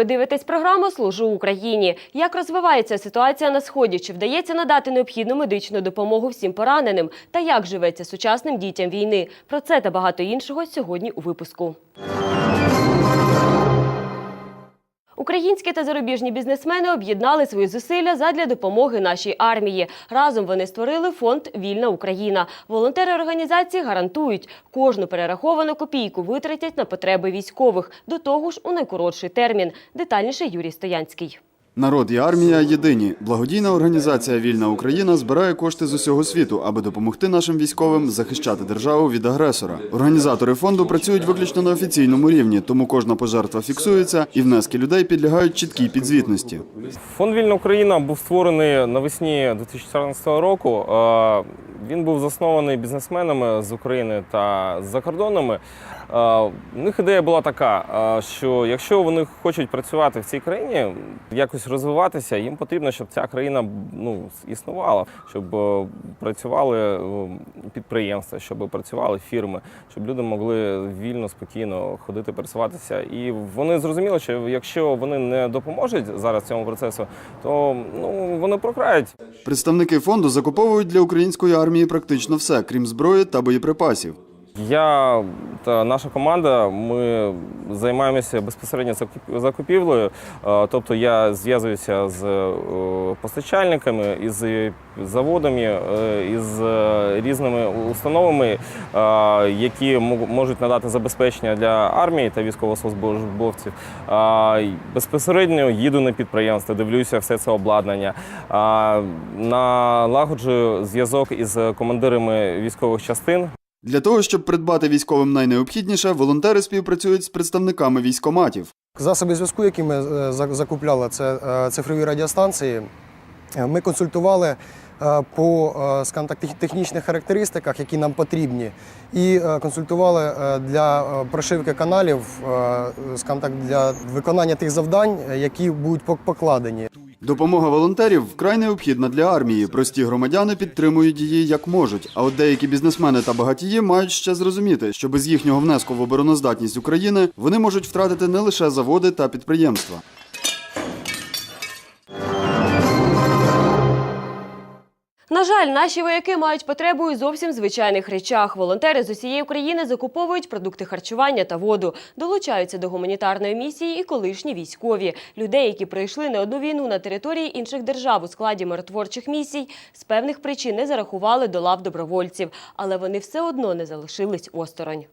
Ви дивитесь програму Служу Україні. Як розвивається ситуація на сході? Чи вдається надати необхідну медичну допомогу всім пораненим? Та як живеться сучасним дітям війни? Про це та багато іншого сьогодні у випуску. Українські та зарубіжні бізнесмени об'єднали свої зусилля задля допомоги нашій армії. Разом вони створили фонд Вільна Україна. Волонтери організації гарантують, кожну перераховану копійку витратять на потреби військових. До того ж, у найкоротший термін. Детальніше Юрій Стоянський. Народ і армія єдині. Благодійна організація Вільна Україна збирає кошти з усього світу, аби допомогти нашим військовим захищати державу від агресора. Організатори фонду працюють виключно на офіційному рівні, тому кожна пожертва фіксується, і внески людей підлягають чіткій підзвітності. Фонд Вільна Україна був створений навесні 2014 року. Е, Він був заснований бізнесменами з України та з-за кордонами. У них ідея була така, що якщо вони хочуть працювати в цій країні, якось розвиватися, їм потрібно, щоб ця країна ну, існувала, щоб е, працювали е, підприємства, щоб працювали фірми, щоб люди могли вільно, спокійно ходити, пересуватися. І вони зрозуміли, що якщо вони не допоможуть зараз цьому процесу, то ну вони прокрають. Представники фонду закуповують для української армії практично все, крім зброї та боєприпасів. Я та наша команда ми займаємося безпосередньо закуп- закупівлею. Е, Тобто я зв'язуюся з е, постачальниками, із заводами, е, із різними установами, які можуть надати забезпечення для армії та військовослужбовців. Безпосередньо їду на підприємство, дивлюся все це обладнання, налагоджую зв'язок із командирами військових частин. Для того, щоб придбати військовим найнеобхідніше, волонтери співпрацюють з представниками військоматів. Засоби зв'язку, які ми е, за- закупляли, це е, цифрові радіостанції. Е, Ми консультували по е, скажімо так, технічних характеристиках, які нам потрібні, і е, консультували е, для е, прошивки каналів, е, скажімо так, для виконання тих завдань, е, які будуть пок- покладені. Допомога волонтерів вкрай необхідна для армії. Прості громадяни підтримують її як можуть. А от деякі бізнесмени та багатії мають ще зрозуміти, що без їхнього внеску в обороноздатність України вони можуть втратити не лише заводи та підприємства. На жаль, наші вояки мають потребу у зовсім звичайних речах. Волонтери з усієї України закуповують продукти харчування та воду, долучаються до гуманітарної місії і колишні військові. Людей, які пройшли не одну війну на території інших держав у складі миротворчих місій, з певних причин не зарахували до лав добровольців, але вони все одно не залишились осторонь.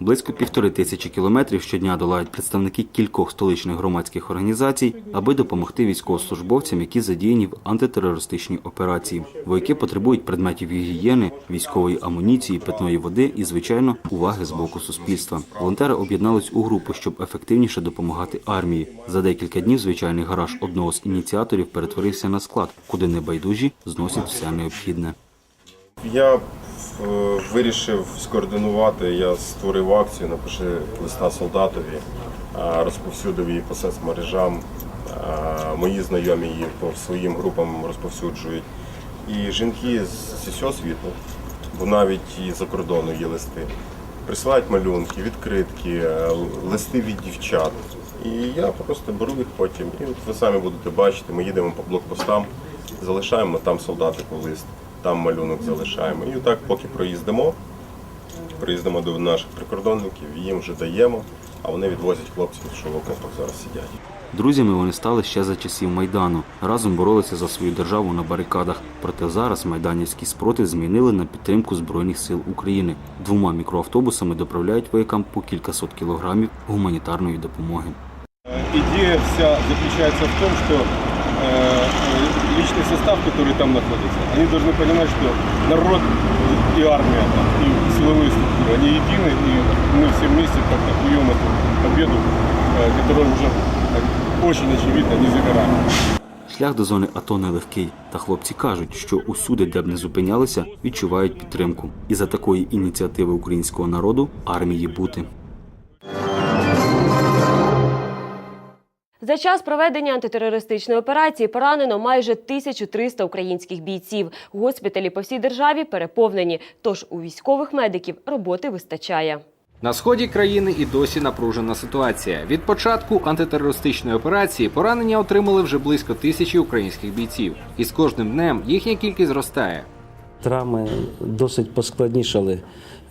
Близько півтори тисячі кілометрів щодня долають представники кількох столичних громадських організацій, аби допомогти військовослужбовцям, які задіяні в антитерористичній операції. Вояки потребують предметів гігієни, військової амуніції, питної води і, звичайно, уваги з боку суспільства. Волонтери об'єднались у групу, щоб ефективніше допомагати армії. За декілька днів звичайний гараж одного з ініціаторів перетворився на склад, куди небайдужі зносять все необхідне. Я е, вирішив скоординувати, я створив акцію, напиши листа солдатові, е, розповсюдив її по соцмережам. Е, Мої знайомі її по своїм групам розповсюджують. І жінки з зі всього світу, бо навіть і за кордону є листи. Присилають малюнки, відкритки, листи від дівчат. І я просто беру їх потім. І от ви самі будете бачити, ми їдемо по блокпостам, залишаємо там солдатику лист, там малюнок залишаємо. І отак, поки проїздимо, приїздимо до наших прикордонників, їм вже даємо, а вони відвозять хлопців, що в окопах зараз сидять. Друзями вони стали ще за часів Майдану. Разом боролися за свою державу на барикадах. Проте зараз майданівський спротив змінили на підтримку Збройних сил України. Двома мікроавтобусами доправляють воякам по кількасот кілограмів гуманітарної допомоги. Идея вся заключается в том, что э, личный состав, который там находится, они должны понимать, что народ и армия, там, и силовые структуры, они едины, и мы все вместе как-то куем эту победу, э, которая уже так, очень очевидно не за горами. Шлях до зони АТО нелегкий, та хлопці кажуть, що усюди, де б не зупинялися, відчувають підтримку. І за такої ініціативи українського народу армії бути. За час проведення антитерористичної операції поранено майже 1300 українських бійців. Госпіталі по всій державі переповнені, тож у військових медиків роботи вистачає. На сході країни і досі напружена ситуація. Від початку антитерористичної операції поранення отримали вже близько тисячі українських бійців, і з кожним днем їхня кількість зростає. Травми досить поскладнішали.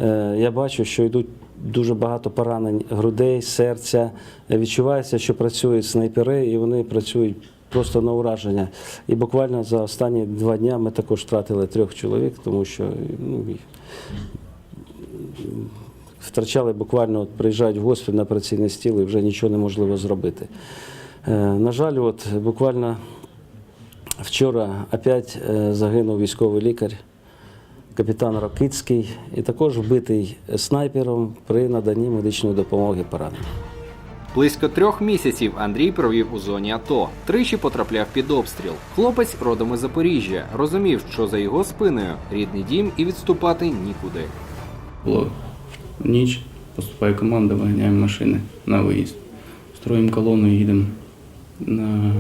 Е, Я бачу, що йдуть дуже багато поранень грудей, серця. Відчувається, що працюють снайпери, і вони працюють просто на ураження. І буквально за останні два дні ми також втратили трьох чоловік, тому що ну, втрачали буквально, от приїжджають в госпіталь на операційний стіл і вже нічого неможливо зробити. Е, На жаль, от буквально вчора опять е, загинув військовий лікар, капітан Рокицький, і також вбитий снайпером при наданні медичної допомоги пораненим. Близько трьох місяців Андрій провів у зоні АТО. Тричі потрапляв під обстріл. Хлопець родом із Запоріжжя, розумів, що за його спиною рідний дім і відступати нікуди. Було ніч, поступає команда, виганяємо машини на виїзд. Строїмо колону і їдемо на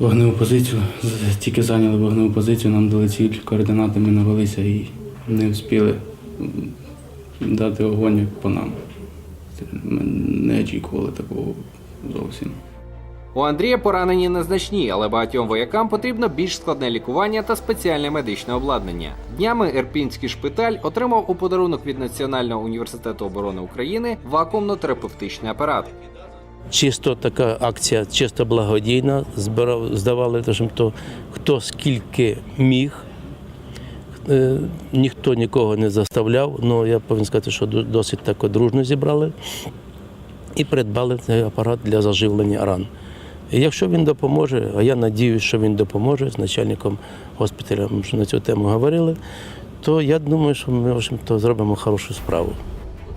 вогневу позицію. Тільки зайняли вогневу позицію, нам дали ціль, координати ми навелися і не встигли дати огонь по нам. Ми не очікували такого зовсім. У Андрія поранені незначні, але багатьом воякам потрібно більш складне лікування та спеціальне медичне обладнання. Днями Ірпінський шпиталь отримав у подарунок від Національного університету оборони України вакуумно-терапевтичний апарат. Чисто така акція, чисто благодійна. Збирав, здавали то, хто скільки міг. Е, Ніхто нікого не заставляв, але я повинен сказати, що досить так дружно зібрали і придбали цей апарат для заживлення ран. І якщо він допоможе, а я надіюсь, що він допоможе з начальником госпіталя, ми вже на цю тему говорили, то я думаю, що ми в зробимо хорошу справу.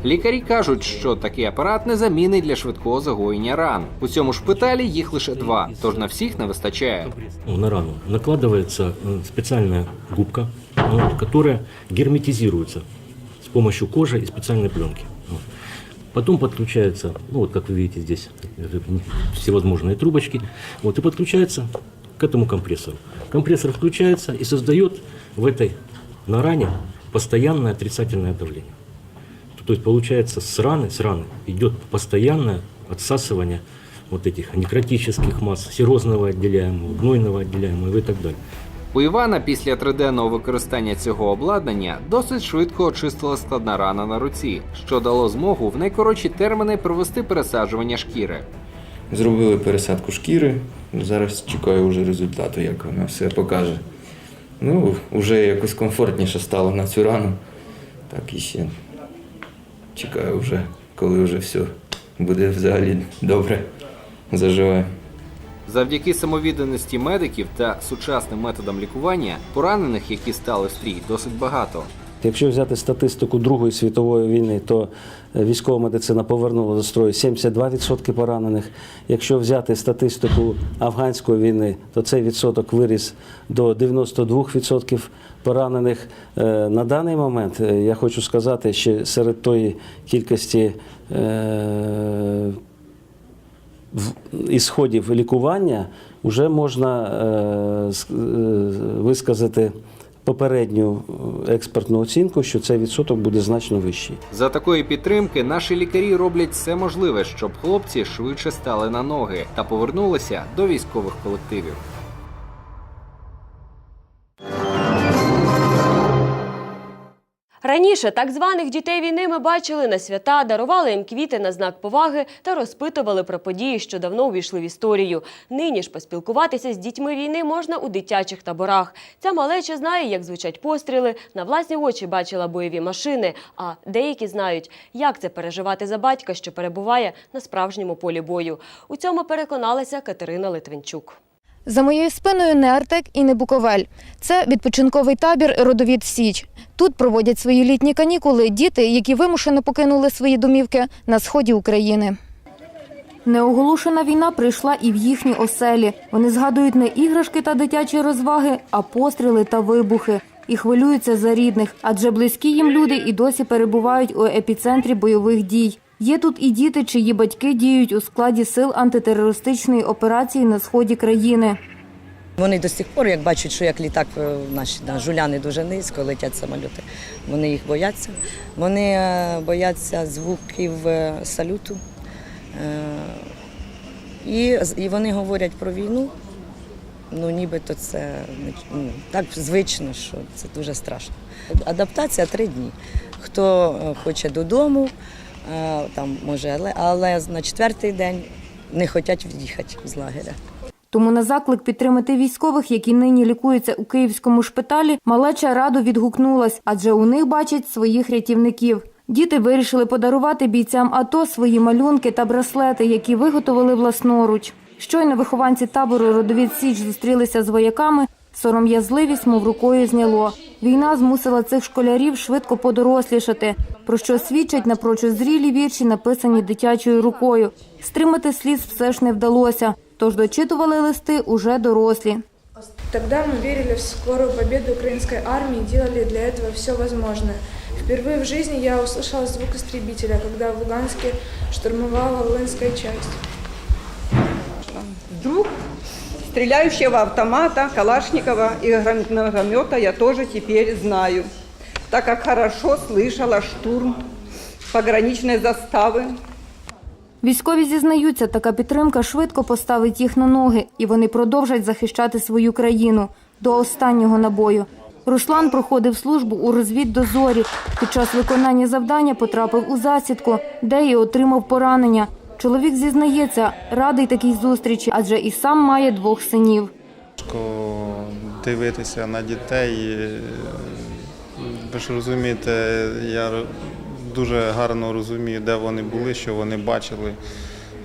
Лікарі кажуть, що такий апарат незамінний для швидкого загоєння ран. У цьому шпиталі їх лише два, тож на всіх не вистачає. Ну, на рану накладывается э, специальная губка, вот, которая герметизируется с помощью кожи и специальной пленки. Вот. Потом подключается, ну вот как вы видите здесь, э, всевозможные трубочки, вот, и подключается к этому компрессору. Компрессор включается и создает в этой на ране постоянное отрицательное давление. То есть получается с раны, с раны идет постоянное отсасывание вот этих некротических масс, серозного отделяемого, гнойного отделяемого и так далее. У Івана після триденного використання цього обладнання досить швидко очистила складна рана на руці, що дало змогу в найкоротші терміни провести пересаджування шкіри. Зробили пересадку шкіри. Зараз чекаю вже результату, як вона все покаже. Ну, вже якось комфортніше стало на цю рану. Так і ще чекаю вже, коли вже все буде взагалі добре. Заживе. Завдяки самовідданості медиків та сучасним методам лікування поранених, які стали стрій, досить багато. Якщо взяти статистику Другої світової війни, то е, військова медицина повернула до строю 72% поранених. Якщо взяти статистику афганської війни, то цей відсоток виріс до 92% поранених. Е, На даний момент е, я хочу сказати, що серед тої кількості ісходів лікування вже можна висказати попередню е, експертну оцінку, що цей відсоток буде значно вищий. За такої підтримки наші лікарі роблять все можливе, щоб хлопці швидше стали на ноги та повернулися до військових колективів. Раніше так званих дітей війни ми бачили на свята, дарували їм квіти на знак поваги та розпитували про події, що давно увійшли в історію. Нині ж поспілкуватися з дітьми війни можна у дитячих таборах. Ця малеча знає, як звучать постріли, на власні очі бачила бойові машини. А деякі знають, як це переживати за батька, що перебуває на справжньому полі бою. У цьому переконалася Катерина Литвинчук. За моєю спиною не Артек і не Буковель. Це відпочинковий табір Родовід Січ. Тут проводять свої літні канікули діти, які вимушено покинули свої домівки на сході України. Неоголошена війна прийшла і в їхні оселі. Вони згадують не іграшки та дитячі розваги, а постріли та вибухи. І хвилюються за рідних, адже близькі їм люди і досі перебувають у епіцентрі бойових дій. Є тут і діти, чиї батьки діють у складі сил антитерористичної операції на сході країни. Вони до сих пор, як бачать, що як літак, е, наші да, жуляни дуже низько летять самоліти, вони їх бояться. Вони е, бояться звуків е, салюту. І, і вони говорять про війну. Ну, нібито це ну, так звично, що це дуже страшно. Адаптація три дні. Хто хоче додому, там може, але, але на четвертий день не хочуть від'їхати з лагеря. Тому на заклик підтримати військових, які нині лікуються у київському шпиталі, малеча радо відгукнулась, адже у них бачать своїх рятівників. Діти вирішили подарувати бійцям АТО свої малюнки та браслети, які виготовили власноруч. Щойно вихованці табору Родовід Січ зустрілися з вояками. Сором'язливість, мов рукою зняло. Війна змусила цих школярів швидко подорослішати, про що свідчать напрочуд зрілі вірші, написані дитячою рукою. Стримати сліз все ж не вдалося, тож дочитували листи уже дорослі. Тогда мы верили в скорую победу украинской армии и делали для этого все возможное. Впервые в жизни я услышала звук истребителя, когда в Луганске штурмовала воинская часть. Вдруг стреляющего автомата, Калашникова и гранатомета я тоже теперь знаю, так как хорошо слышала штурм пограничной заставы. Військові зізнаються, така підтримка швидко поставить їх на ноги, і вони продовжать захищати свою країну до останнього набою. Руслан проходив службу у розвіддозорі. Під час виконання завдання потрапив у засідку, де і отримав поранення. Чоловік зізнається, радий такій зустрічі, адже і сам має двох синів. Дивитися на дітей. Ви ж розумієте, я дуже гарно розумію, де вони були, що вони бачили.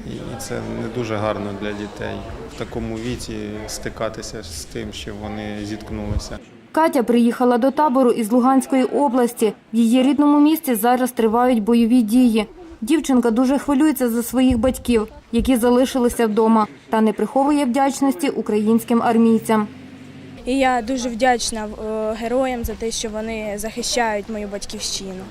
І це не дуже гарно для дітей в такому віці стикатися з тим, що вони зіткнулися. Катя приїхала до табору із Луганської області. В її рідному місті зараз тривають бойові дії. Дівчинка дуже хвилюється за своїх батьків, які залишилися вдома, та не приховує вдячності українським армійцям. І я дуже вдячна е, героям за те, що вони захищають мою батьківщину.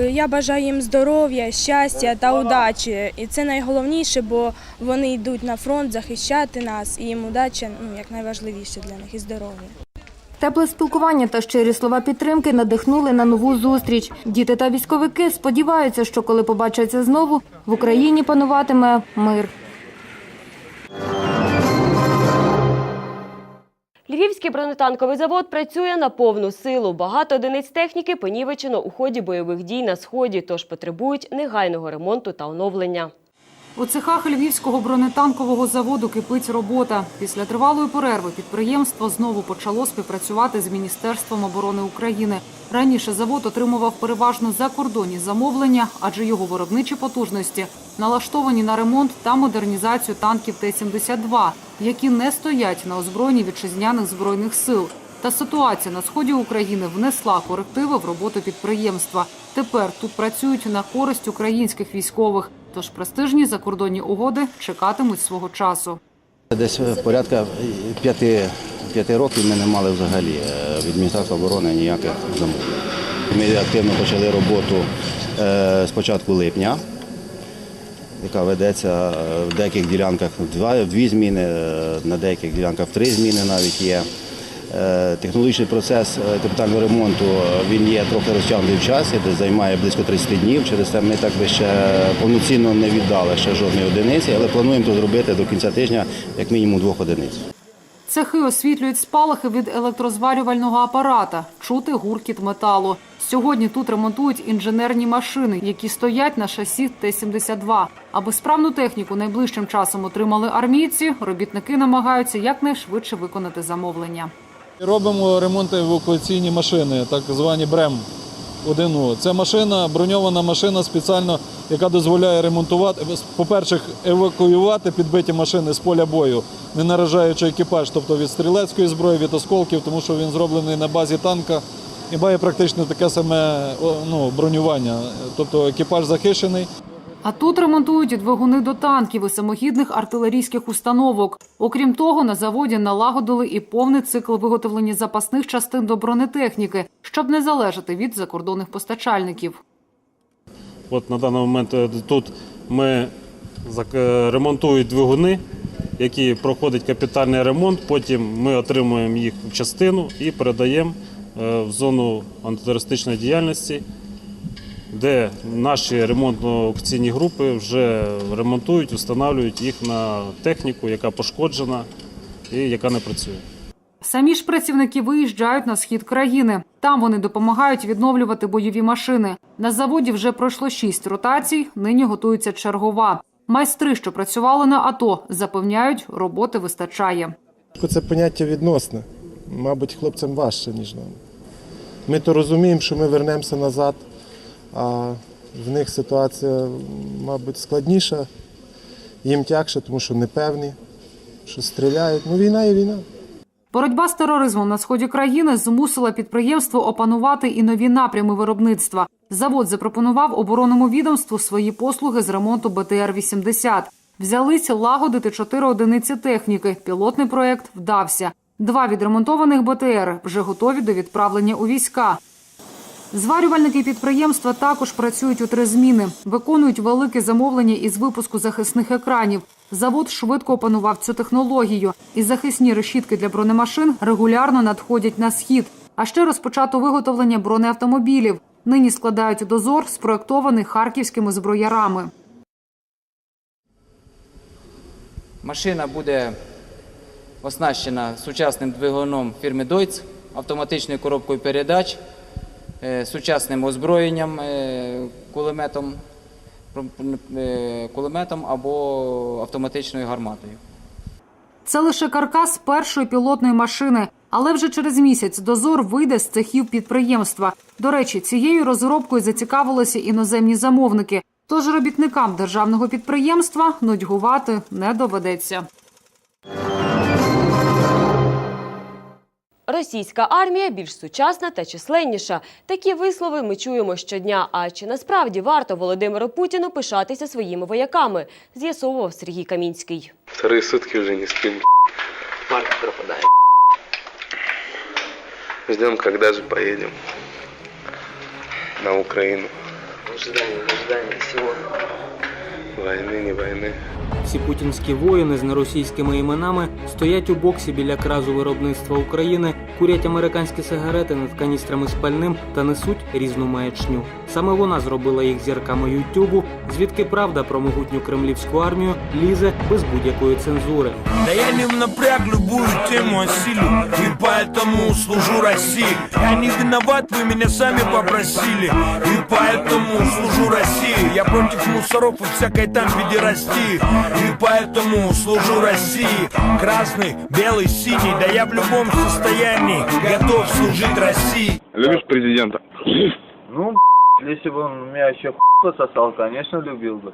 Я бажаю їм здоров'я, щастя та удачі. І це найголовніше, бо вони йдуть на фронт захищати нас, і їм удача ну, як найважливіше для них і здоров'я. Тепле спілкування та щирі слова підтримки надихнули на нову зустріч. Діти та військовики сподіваються, що коли побачаться знову, в Україні пануватиме мир. Львівський бронетанковий завод працює на повну силу. Багато одиниць техніки понівечено у ході бойових дій на сході, тож потребують негайного ремонту та оновлення. У цехах Львівського бронетанкового заводу кипить робота. Після тривалої перерви підприємство знову почало співпрацювати з Міністерством оборони України. Раніше завод отримував переважно закордонні замовлення, адже його виробничі потужності налаштовані на ремонт та модернізацію танків Т-72, які не стоять на озброєнні вітчизняних збройних сил. Та ситуація на сході України внесла корективи в роботу підприємства. Тепер тут працюють на користь українських військових. Тож престижні закордонні угоди чекатимуть свого часу. Десь порядка п'яти, п'яти років ми не мали взагалі е, від Міністерства оборони ніяких замовлень. Ми активно почали роботу е, з початку липня, яка ведеться е, в деяких ділянках два, дві зміни, е, на деяких ділянках три зміни навіть є. Е, Технологічний процес е, капітального ремонту е, він є трохи розтягнутий в часі, де займає близько 30 днів. Через це ми так би ще повноцінно не віддали ще жодної одиниці, але плануємо то зробити до кінця тижня як мінімум двох одиниць. Цехи освітлюють спалахи від електрозварювального апарата, чути гуркіт металу. Сьогодні тут ремонтують інженерні машини, які стоять на шасі Т-72. Аби справну техніку найближчим часом отримали армійці, робітники намагаються якнайшвидше виконати замовлення. Робимо ремонти евакуаційні машини, так звані БРЕМ 1У. Це машина, броньована машина спеціально, яка дозволяє ремонтувати, по-перше, евакуювати підбиті машини з поля бою, не наражаючи екіпаж, тобто від стрілецької зброї, від осколків, тому що він зроблений на базі танка і має практично таке саме ну, бронювання. Тобто екіпаж захищений. А тут ремонтують і двигуни до танків і самохідних артилерійських установок. Окрім того, на заводі налагодили і повний цикл виготовлення запасних частин до бронетехніки, щоб не залежати від закордонних постачальників. От на даний момент е, тут ми е, ремонтують двигуни, які проходять капітальний ремонт. Потім ми отримуємо їх в частину і передаємо е, в зону антитерористичної діяльності, де наші ремонтно-аукційні групи вже ремонтують, встановлюють їх на техніку, яка пошкоджена і яка не працює. Самі ж працівники виїжджають на схід країни. Там вони допомагають відновлювати бойові машини. На заводі вже пройшло шість ротацій. Нині готується чергова. Майстри, що працювали на АТО, запевняють, роботи вистачає. Це поняття відносне. Мабуть, хлопцям важче, ніж нам. Ми то розуміємо, що ми вернемося назад, а в них ситуація, мабуть, складніша, їм тягше, тому що непевні, що стріляють. Ну, війна є війна. Боротьба з тероризмом на сході країни змусила підприємство опанувати і нові напрями виробництва. Завод запропонував оборонному відомству свої послуги з ремонту БТР-80. Взялися лагодити чотири одиниці техніки. Пілотний проект вдався. Два відремонтованих БТР вже готові до відправлення у війська. Зварювальники підприємства також працюють у три зміни, виконують велике замовлення із випуску захисних екранів. Завод швидко опанував цю технологію, і захисні решітки для бронемашин регулярно надходять на схід. А ще розпочато виготовлення бронеавтомобілів. Нині складають дозор, спроектований харківськими зброярами. Машина буде оснащена сучасним двигуном фірми Deutz, автоматичною коробкою передач, сучасним озброєнням, е, кулеметом, е, кулеметом або автоматичною гарматою. Це лише каркас першої пілотної машини. Але вже через місяць дозор вийде з цехів підприємства. До речі, цією розробкою зацікавилися іноземні замовники. Тож робітникам державного підприємства нудьгувати не доведеться. Російська армія більш сучасна та численніша. Такі вислови ми чуємо щодня. А чи насправді варто Володимиру Путіну пишатися своїми вояками? З'ясовував Сергій Камінський. Вторые сутки уже не спим. Марк пропадает. Ждем, когда же поедем на Украину. В ожидании, в ожидании всего. Войны, не войны. Всі путінські воїни з неросійськими іменами стоять у боксі біля кразу виробництва України, курять американські сигарети над каністрами з пальним та несуть різну маячню. Саме вона зробила їх зірками Ютубу, звідки правда про могутню кремлівську армію лізе без будь-якої цензури. Да я не напряг любую тему осилю И поэтому служу России Я не виноват, вы меня сами попросили И поэтому служу России Я против мусоров и всякой там педерастии И поэтому служу России Красный, белый, синий Да я в любом состоянии готов служить России Любишь президента? Ну, если бы он меня еще пососал, конечно, любил бы.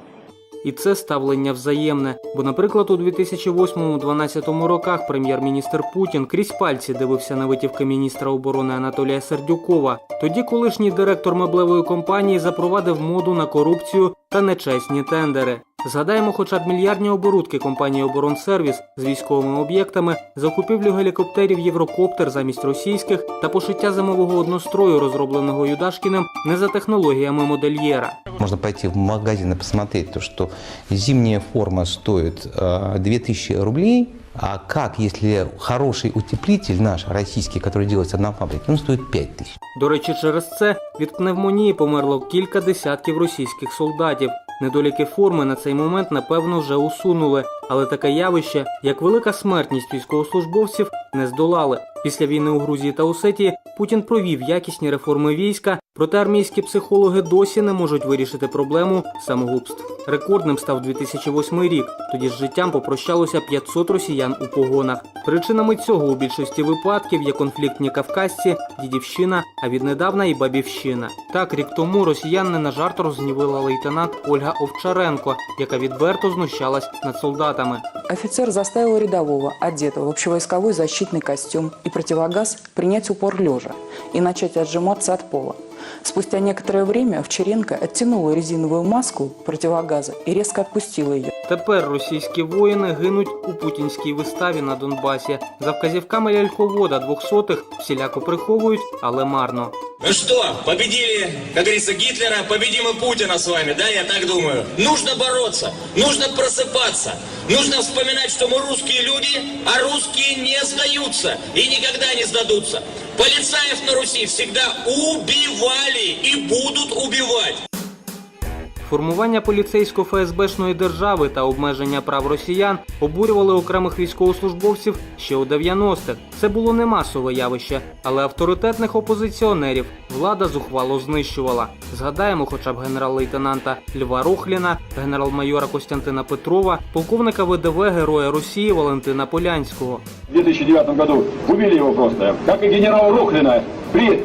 І це ставлення взаємне. Бо, наприклад, у 2008-2012 роках прем'єр-міністр Путін крізь пальці дивився на витівки міністра оборони Анатолія Сердюкова. Тоді колишній директор меблевої компанії запровадив моду на корупцію та нечесні тендери. Згадаємо, хоча б мільярдні оборудки компанії Оборонсервіс з військовими об'єктами, закупівлю гелікоптерів Єврокоптер замість російських та пошиття зимового однострою, розробленого Юдашкіним, не за технологіями модельєра. Можно пойти в магазин и посмотреть, то, что зимняя форма стоит э, 2000 рублей, а как, если хороший утеплитель наш, российский, который делается на фабрике, он стоит 5000. До речі, через це від пневмонії померло кілька десятків російських солдатів. Недоліки форми на цей момент напевно вже усунули, але таке явище, як велика смертність військовослужбовців, не здолали. Після війни у Грузії та Осетії Путін провів якісні реформи війська, проте армійські психологи досі не можуть вирішити проблему самогубств. Рекордним став 2008 рік. Тоді з життям попрощалося 500 росіян у погонах. Причинами цього у більшості випадків є конфліктні кавказці, дідівщина, а віднедавна і бабівщина. Так, рік тому росіян не на жарт розгнівила лейтенант Ольга Овчаренко, яка відверто знущалась над солдатами. Офицер заставил рядового, одетого в общевойсковой защитный костюм и противогаз, принять упор лежа и начать отжиматься от пола. Спустя некоторое время Овчаренко оттянула резиновую маску противогаза и резко отпустила ее. Тепер російські воїни гинуть у путінській виставі на Донбасі. За вказівками ляльковода двохсотих всіляко приховують, але марно. Ну что, победили, как говорится, Гитлера, победим и Путина с вами, да, я так думаю. Нужно бороться, нужно просыпаться, нужно вспоминать, что мы русские люди, а русские не сдаются и никогда не сдадутся. Полицаев на Руси всегда убивали и будут убивать. Формування поліцейсько-ФСБшної держави та обмеження прав росіян обурювали окремих військовослужбовців ще у 90-х. Це було не масове явище, але авторитетних опозиціонерів влада зухвало знищувала. Згадаємо хоча б генерал-лейтенанта Льва Рухліна, генерал-майора Костянтина Петрова, полковника ВДВ Героя Росії Валентина Полянського. В 2009 году убили его просто, как и генерала Рохлина при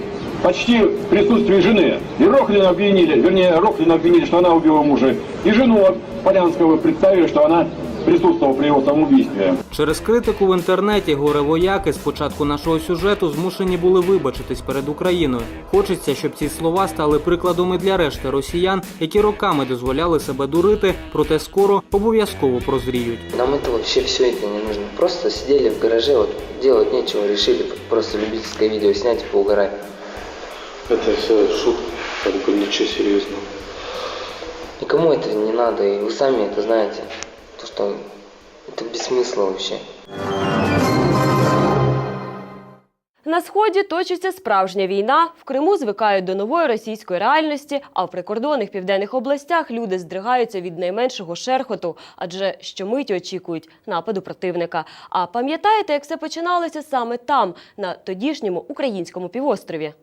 почти присутствии жены. И Рохлина обвинили, вернее, Рохлина обвинили, что она убила мужа. И жену Полянского представили, что она присутствовала при его самоубийстве. Через критику в інтернеті горе-вояки з початку нашого сюжету змушені були вибачитись перед Україною. Хочеться, щоб ці слова стали прикладом і для решти росіян, які роками дозволяли себе дурити, проте скоро обов'язково прозріють. Нам это вообще все это не нужно. Просто сидели в гараже, вот делать нечего, решили просто любительское видео снять и поугарать. Это все шутка, как бы ничего серьезного. Никому это не надо, и вы сами это знаете. То, что это без смысла вообще. На сході точиться справжня війна. В Криму звикають до нової російської реальності, а в прикордонних південних областях люди здригаються від найменшого шерхоту, адже щомиті очікують нападу противника. А пам'ятаєте, як все починалося саме там, на тодішньому українському півострові?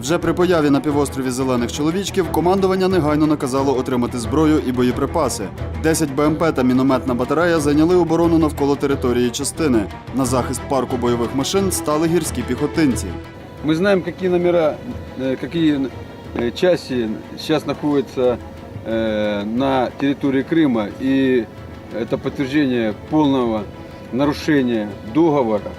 Вже при появі на півострові зелених чоловічків командування негайно наказало отримати зброю і боєприпаси. 10 БМП та мінометна батарея зайняли оборону навколо території частини. На захист парку бойових машин стали гірські піхотинці. Мы знаем, какие номера, э, какие э, части сейчас находятся э, на территории Крыма, и это подтверждение полного нарушения договора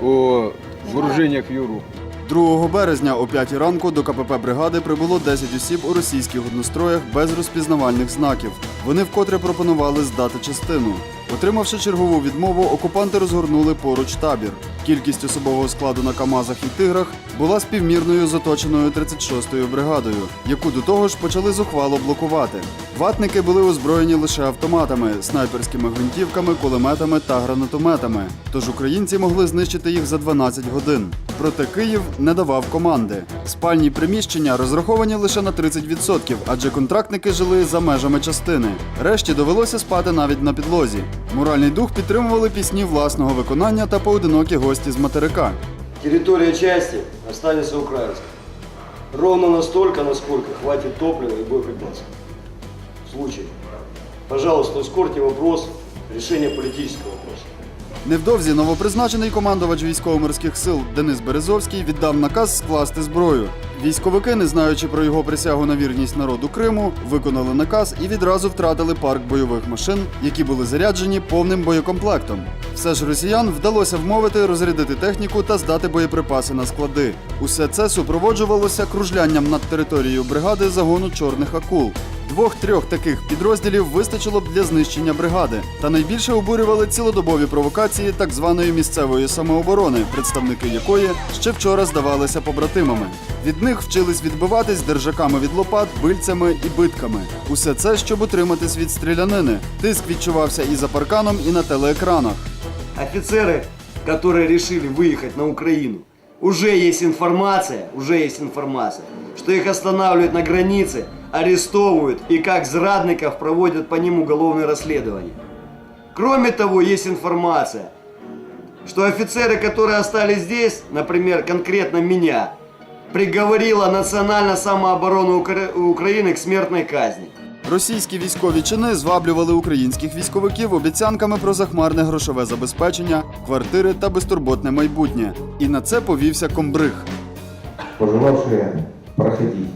о вооружениях в Европе. 2 березня о 5 ранку до КПП бригади прибуло 10 осіб у російських одностроях без розпізнавальних знаків. Вони вкотре пропонували здати частину. Отримавши чергову відмову, окупанти розгорнули поруч табір. Кількість особового складу на Камазах і тиграх була співмірною з оточеною 36-ю бригадою, яку до того ж почали зухвало блокувати. Ватники були озброєні лише автоматами, снайперськими гвинтівками, кулеметами та гранатометами. Тож українці могли знищити їх за 12 годин. Проте Київ не давав команди. Спальні приміщення розраховані лише на 30%, адже контрактники жили за межами частини. Решті довелося спати навіть на підлозі. Моральний дух підтримували пісні власного виконання та поодинокі гості з материка. Територія часті залишиться українською. Ровно настолько, насколько хватить топлива і боєприпасів. В случае. Пожалуйста, ускорьте вопрос решения политического вопроса. Невдовзі новопризначений командувач військово-морських сил Денис Березовський віддав наказ скласти зброю. Військовики, не знаючи про його присягу на вірність народу Криму, виконали наказ і відразу втратили парк бойових машин, які були заряджені повним боєкомплектом. Все ж росіян вдалося вмовити розрядити техніку та здати боєприпаси на склади. Усе це супроводжувалося кружлянням над територією бригади загону чорних акул. Двох-трьох таких підрозділів вистачило б для знищення бригади. Та найбільше обурювали цілодобові провокації так званої місцевої самооборони, представники якої ще вчора здавалися побратимами. Від них вчились відбиватись держаками від лопат, бильцями і битками. Усе це, щоб утриматись від стрілянини. Тиск відчувався і за парканом, і на телеекранах. Офицеры, которые решили выехать на Украину, уже есть информация, уже есть информация, что их останавливают на границе, арестовывают и как зрадников проводят по ним уголовное расследование. Кроме того, есть информация, что офицеры, которые остались здесь, например, конкретно меня, приговорила национальная самооборона Укра- Украины к смертной казни. Російські військові чини зваблювали українських військовиків обіцянками про захмарне грошове забезпечення, квартири та безтурботне майбутнє. І на це повівся комбриг. пожелавшие проходить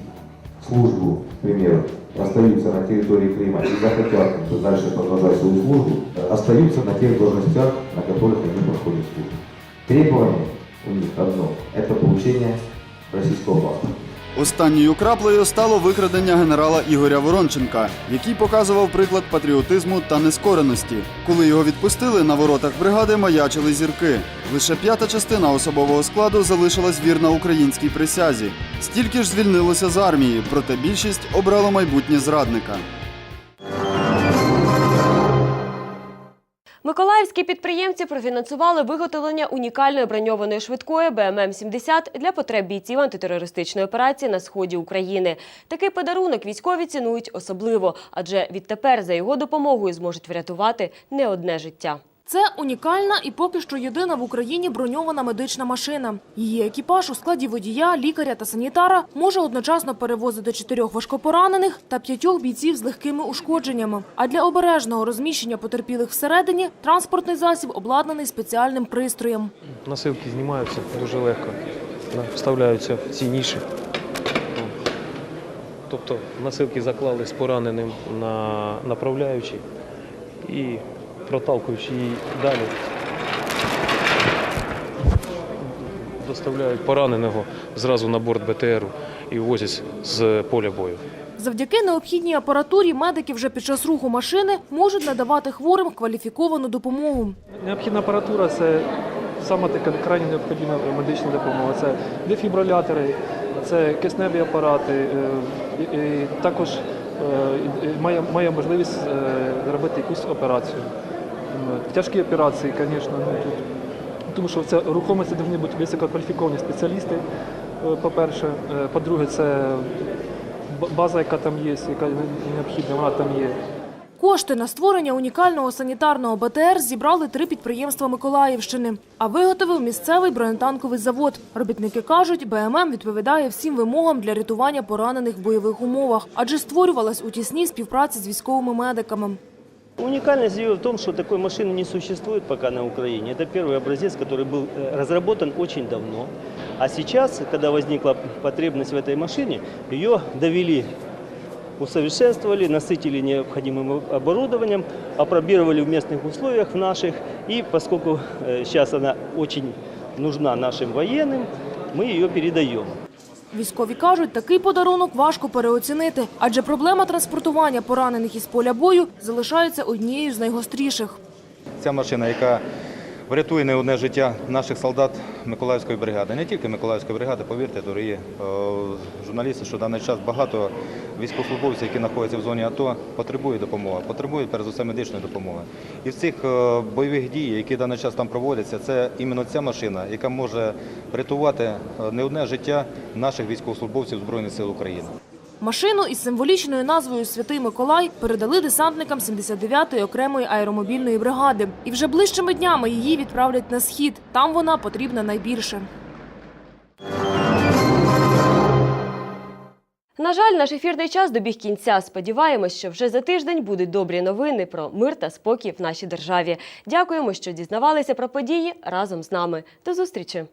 службу, к примеру, остаются на территории Крыма и захотят дальше продолжать свою службу, остаются на тех должностях, на которых они проходят службу. Требование у них одно – это получение российского паспорта. Останньою краплею стало викрадення генерала Ігоря Воронченка, який показував приклад патріотизму та нескореності. Коли його відпустили, на воротах бригади маячили зірки. Лише п'ята частина особового складу залишилась вірна українській присязі. Стільки ж звільнилося з армії, проте більшість обрала майбутнє зрадника. Миколаївські підприємці профінансували виготовлення унікальної броньованої швидкої БММ-70 для потреб бійців антитерористичної операції на сході України. Такий подарунок військові цінують особливо, адже відтепер за його допомогою зможуть врятувати не одне життя. Це унікальна і поки що єдина в Україні броньована медична машина. Її екіпаж у складі водія, лікаря та санітара може одночасно перевозити чотирьох важкопоранених та п'ятьох бійців з легкими ушкодженнями. А для обережного розміщення потерпілих всередині транспортний засіб обладнаний спеціальним пристроєм. Насилки знімаються дуже легко, вставляються в ці ніші. Тобто насилки заклали з пораненим на направляючий і проталкуючи її далі, доставляють пораненого зразу на борт БТРу і возять з поля бою. Завдяки необхідній апаратурі медики вже під час руху машини можуть надавати хворим кваліфіковану допомогу. Необхідна апаратура це саме така крайня необхідна медична допомога. Це дефібрилятори, це кисневі апарати. е, і- Також е, має, можливість е, зробити якусь операцію. М, Тяжкі операції, звісно. Тому що це рухомості повинні бути висококваліфіковані спеціалісти, е, по-перше. Е, По-друге, це база, яка там є, яка необхідна, вона там є. Кошти на створення унікального санітарного БТР зібрали три підприємства Миколаївщини, а виготовив місцевий бронетанковий завод. Робітники кажуть, БММ відповідає всім вимогам для рятування поранених в бойових умовах, адже створювалась у тісній співпраці з військовими медиками. Уникальность ее в том, что такой машины не существует пока на Украине. Это первый образец, который был э, разработан очень давно. А сейчас, когда возникла потребность в этой машине, ее довели, усовершенствовали, насытили необходимым оборудованием, опробировали в местных условиях в наших. И поскольку э, сейчас она очень нужна нашим военным, мы ее передаем. Військові кажуть, такий подарунок важко переоцінити, адже проблема транспортування поранених із поля бою залишається однією з найгостріших. Ця машина, яка врятує не одне життя наших солдат Миколаївської бригади, не тільки Миколаївської бригади, повірте, дорогі е, журналісти, що в даний час багато військовослужбовців, які знаходяться в зоні АТО, потребують допомоги, потребують перш за все медичної допомоги. І в цих е, бойових дій, які в даний час там проводяться, це іменно ця машина, яка може врятувати е, не одне життя наших військовослужбовців Збройних сил України. Машину із символічною назвою Святий Миколай передали десантникам 79-ї окремої аеромобільної бригади. І вже ближчими днями її відправлять на схід. Там вона потрібна найбільше. На жаль, наш ефірний час добіг кінця. Сподіваємось, що вже за тиждень будуть добрі новини про мир та спокій в нашій державі. Дякуємо, що дізнавалися про події разом з нами. До зустрічі!